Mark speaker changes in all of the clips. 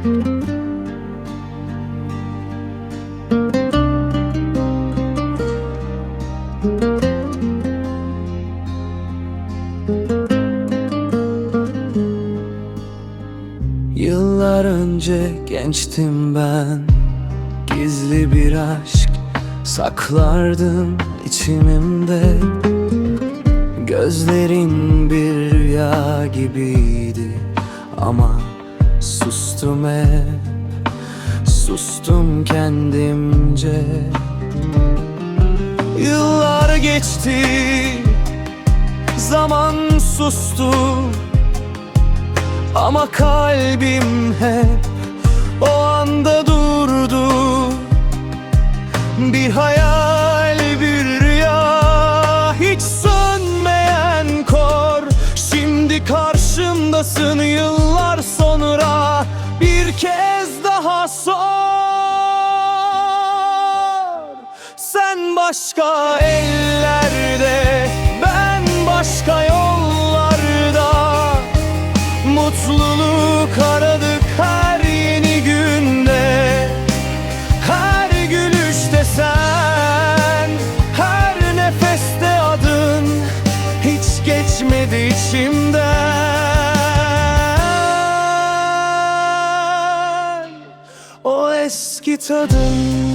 Speaker 1: Yıllar önce gençtim ben Gizli bir aşk saklardım içimimde. Gözlerin bir rüya gibiydi ama sustum hep. Sustum kendimce. Yıllar geçti. Zaman sustu. Ama kalbim hep O anda durdu. Bir hayal Sen başka ellerde Ben başka yollarda. Mutluluk aradık her yeni günde. Her gülüşte sen Her nefeste adın Hiç geçmedi içimden. O eski tadın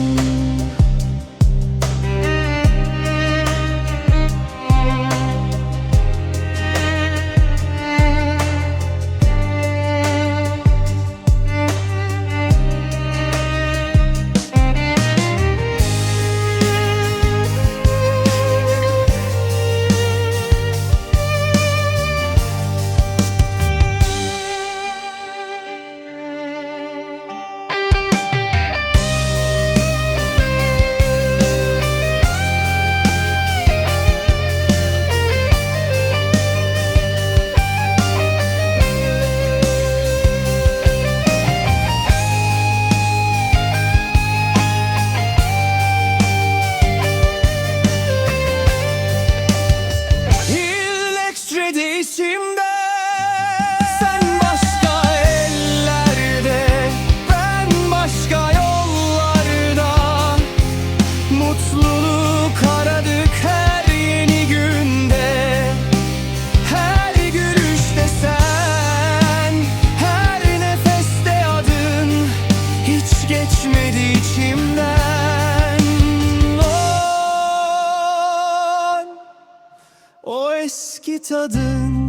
Speaker 1: tadın.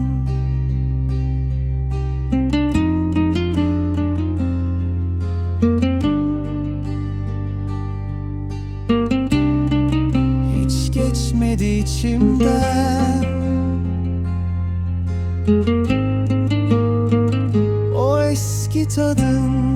Speaker 1: Hiç geçmedi içimden. O eski tadın